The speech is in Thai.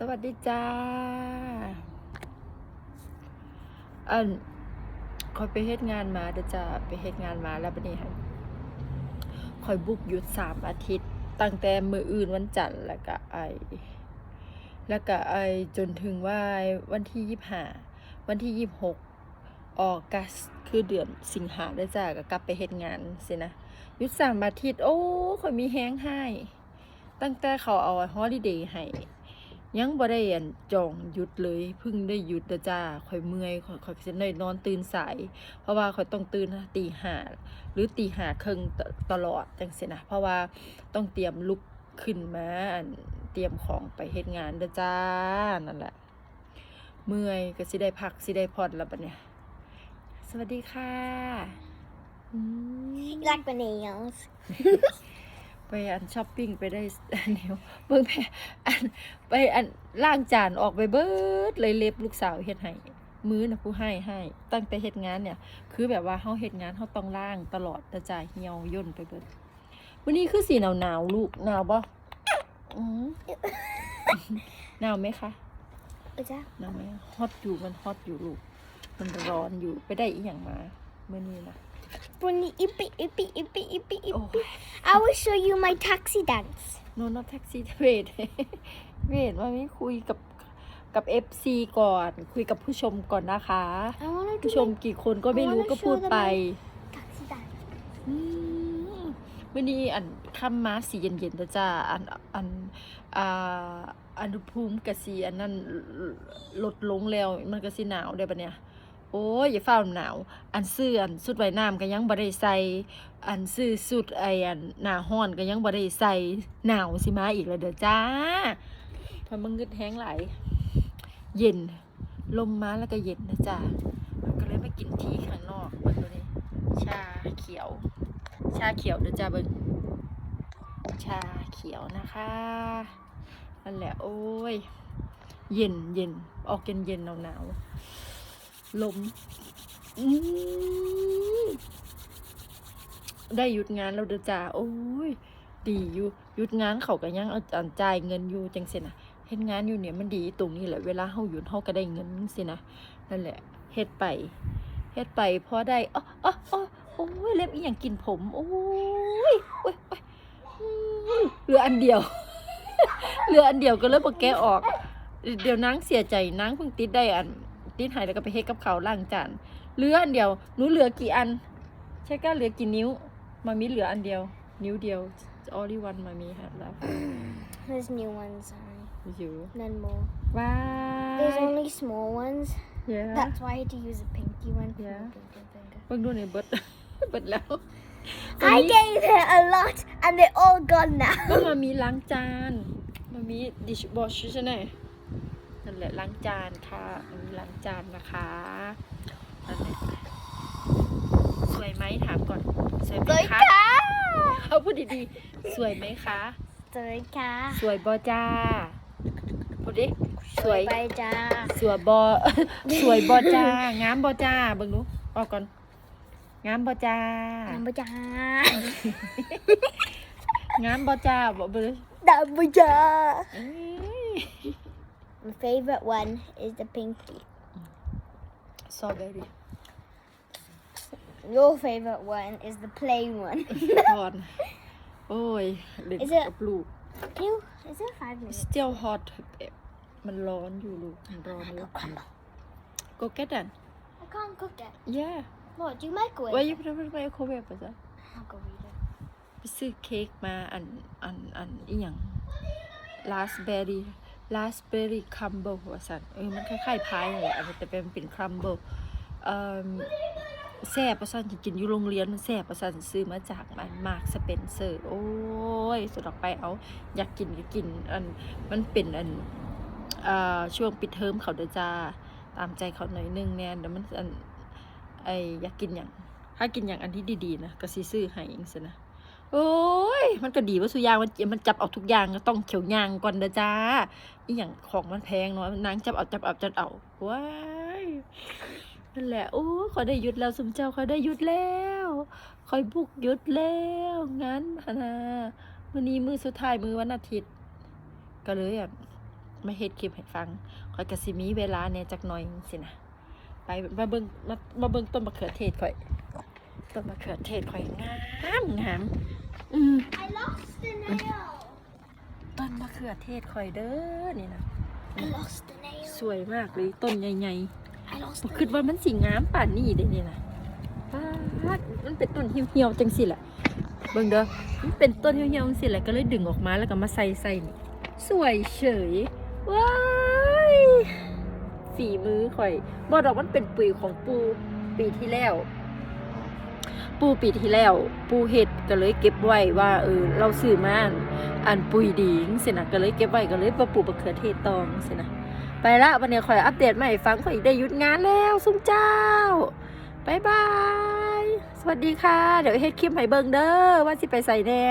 สวัสดีจ้าอันคอยไปเฮ็ดงานมาเด้อจ้าไปเฮ็ดงานมาแล้วบัดนี้ค่ะคอยบุกหยุดสามอาทิตย์ ตั้งแต่มืออื่นวันจันทร์แล้วก็ไอแล้วก็ไอจนถึงว่าวันที่ยี่ห้าวันที่ยี่หกออกัสคือเดือนสิงหาได้จ้าก็กลับไปเฮ็ดงานสินะหยุดสามอาทิตย์ โอ้คอยมีแห้งให้ ตั้งแต่เขาเอาฮอลิเดย์ให้ ยังบ่ได้อันจองหยุดเลยเพิ่งได้หยุดเด้อจ้าข่อยเมื่อยข่อยข่อยสิได้นอนตื่นสาย เพราะว่าข่อยต้องตื่นตีห้าหรือตีห้าครึ่งตตลอดจังซี่นะเพราะว่าต้องเตรียมลุกขึ้นมาเตรียมของไปเฮ็ดงานเด้อจ้านั่นแหละ เมื่อยก็สิได้พักสิได้ผ่อนแล้วบัดเนี้ยสวัสดีค่ะอืม like my nails. ไปอันช้อปปิ้งไปได้อันเดียวเบิ่งแพ่อันไปอันล้างจานออกไปเบิดเลยเล็บลูกสาวเฮ็ดให้มื้อนะผู้ให้ให้ ตั้งแต่เฮ็ดงานเนี่ย คือแบบว่าเฮาเฮ็ดงานเฮาต้องล้างตลอดแต่จ่ายเหี่ยวย่นไปเบิดวันนี้คือสีหนาวหนาวๆลูกหนาวบ่อือหนาวไหมคะ What's that? หนาวไหมฮอตอยู่มันฮอตอยู่ลูก มันร้อนอยู่ไปได้อีหยังมาเมื่อนี้นะ Bunny, ippy, ippy, ippy, ippy, โอ้ ippy. ย I will show you my taxi dance. โนนแท็กซี่เวทเวทว่าไม่คุยกับกับ FC ก่อน คุยกับผู้ชมก่อนนะคะ I want to ผู้ do ชมกี่คนก็ไม่รู้ I wanna ก็พูด show them ไป my taxi dance. อืมวันนี้อันค่ำมาสีเย็นๆนะจ้าอันอันอ่าอันอุณหภูมิกะสีอันนั้นลดลงแล้วมันก็สิหนาวได้ปะเนี่ย โอ้ยอย่าเฝ้าหนาว อันซื้ออันสุดว่ายน้ำก็ยังบ่ได้ใส่อันซื้อสุดไออันหน้าห้อนก็ยังบ่ได้ใส่หนาวสิมาอีกแล้วเด้อจ้าพอมันงึดแห้งไหลเย็นลมมาแล้วก็เย็นนะจ้าก็เลยมากินทีข้างนอกเบิ่งตัวนี้ ชาเขียว ชาเขียวเด้อจ้าเบิ่งชาเขียวนะคะนั่นแหละโอ้ย เย็นเย็นออกเย็นเย็นหนาวหนาว ลมอืมได้หยุดงานแล้วเด้อจ้าโอ้ย ดีอยู่หยุดงานเขาก็ยังเอาจ่ายเงินอยู่จังสินะเฮ็ดงานอยู่เนี่ยมันดีตรงนี้แหละเวลาเฮาหยุดเฮาก็ได้เงินสินะนั่นแหละเฮ็ดไปเฮ็ดไปพอได้อ๋ออ๋ออ๋อโอ้ยเล็บอีหยังกินผมโอ้ยโอ้ยโอ้ยเหลืออันเดียวเหลืออันเดียวก็เลยบ่แกะออก เดี๋ยวนางเสียใจนางเพิ่งติดได้อัน ติดหายแล้วก็ไปเฮ็ดกับเขาวล้างจานเหลืออันเดียวหนูเหลือกี่อันใช่ก็เหลือกี่นิ้วมามีเหลืออันเดียว นิ้วเดียว only one มามีค่ะแล้ว There's new ones, sorry. อยู่ None more. ว้า There's ย only small ones. yeah That's why I had to use a pinky one for Yeah. my pinky finger. เบิ่งดูในเบิด เบิดแล้ว I gave it a lot and they're all gone ก็ now. มามีล้างจาน มามี dish wash ใช่ไหม นั่นแหละล้างจานค่ะมามีล้างจานนะคะนั่นแหละสวยไหมถามก่อนสวยไหมคะเอาพูดดีๆ สวยไหมคะ Sorry, ka. สวยบอจ้าพูดดิสวย Bye, ja. สวยบอสวยบอจ้างามบอจ้าเบิ่งดูออกก่อนงามบอจ้า Number ja. งามบอจ้าบอกเบิ่ง Number ja. เอ้ย My favorite one is the pinky. สตรอเบอรี่ Your favorite one is the plain one. ฮอนโอ้ยเล่น Is it- กับลูก Can you, is it five minutes? still hot มันร้อนอยู่ลูก มันร้อนอยู่ go get that I can't cook it. yeah What, do you microwave why it? you put it in the microwave ปะจ๊ะ I'll go read it. ไปซื้อเค้กมาอันอันอันอีหยัง raspberry raspberry crumble ว่าสันเออมันคล้ายๆพายนั่นแหละอันนี้แต่เป็นเป็น crumble เอ่อแซ่บประสันกินอยู่โรงเรียนมันแซ่บประสันซื้อมาจากมันมาร์คสเปนเซอร์โอ้ยสุดออกไปเอาอยากกินก็กินอันมันเป็นอันอ่าช่วงปิดเทอมเขาเดจ้าตามใจเขาหน่อยนึงเนี่ยเดี๋ยวมันอันไออยากกินอย่างถ้ากินอย่างอันที่ดีๆนะก็สิซื้อให้เองสินะ โอ้ย มันก็ดีว่าสุยางมันมันจับเอาทุกอย่างก็ต้องเขียวยางก่อนเด้อจ้าอีหยังของมันแพงเนาะนางจับเอาจับเอาจับเอาว้ายนั่นแหละโอ้ขอได้หยุดแล้วสมเจ้าขอได้หยุดแล้วขอยบุกหยุดแล้วงั้นพะนะมื้อนี้มือสุดท้ายมือวันอาทิตย์ ก็เลยอะมาเฮ็ดคลิปให้ฟังข่อยก็สิมีเวลาแหน่ยจักหน่อยสินะไปมาเบิ่งมามาเบิ่งต้นมะเขือเทศข่อยต้นมะเขือเทศข่อยงามงาม อืม I lost the nail. ต้นมะเขือเทศข่อยเด้อนี่นะ I lost the nail. สวยมากเลยต้นใหญ่ I lost ๆบ่ the คิดว่ามันสิงามป่านนี้เด้นี่นะป๊าดมันเป็นต้นเหี่ยวๆจังสิแหละเบิ่งเด้อมันเป็นต้นเหี่ยวๆจังสิแหละก็เลยดึงออกมาแล้วก็มาใส่ใส่นี่สวยเฉยว้ายฝีมือข่อยบ่ดอกมันเป็นปุ๋ยของปูปีที่แล้ว ปูปีที่แล้ว ปูเห็ดก็เลยเก็บไว้ว่าเออเราซื้อมาอันปุยดีงสินะก็เลยเก็บไว้ก็เลยมาปลูกมะเขือเทศตองสินะไปละวันนี้คอยอัปเดตใหม่ฟังคอยได้หยุดงานแล้วสุ้มเจ้าบายบาย สวัสดีค่ะ เดี๋ยวเฮ็ดคลิปให้เบิ่งเด้อว่าสิไปใส่แน่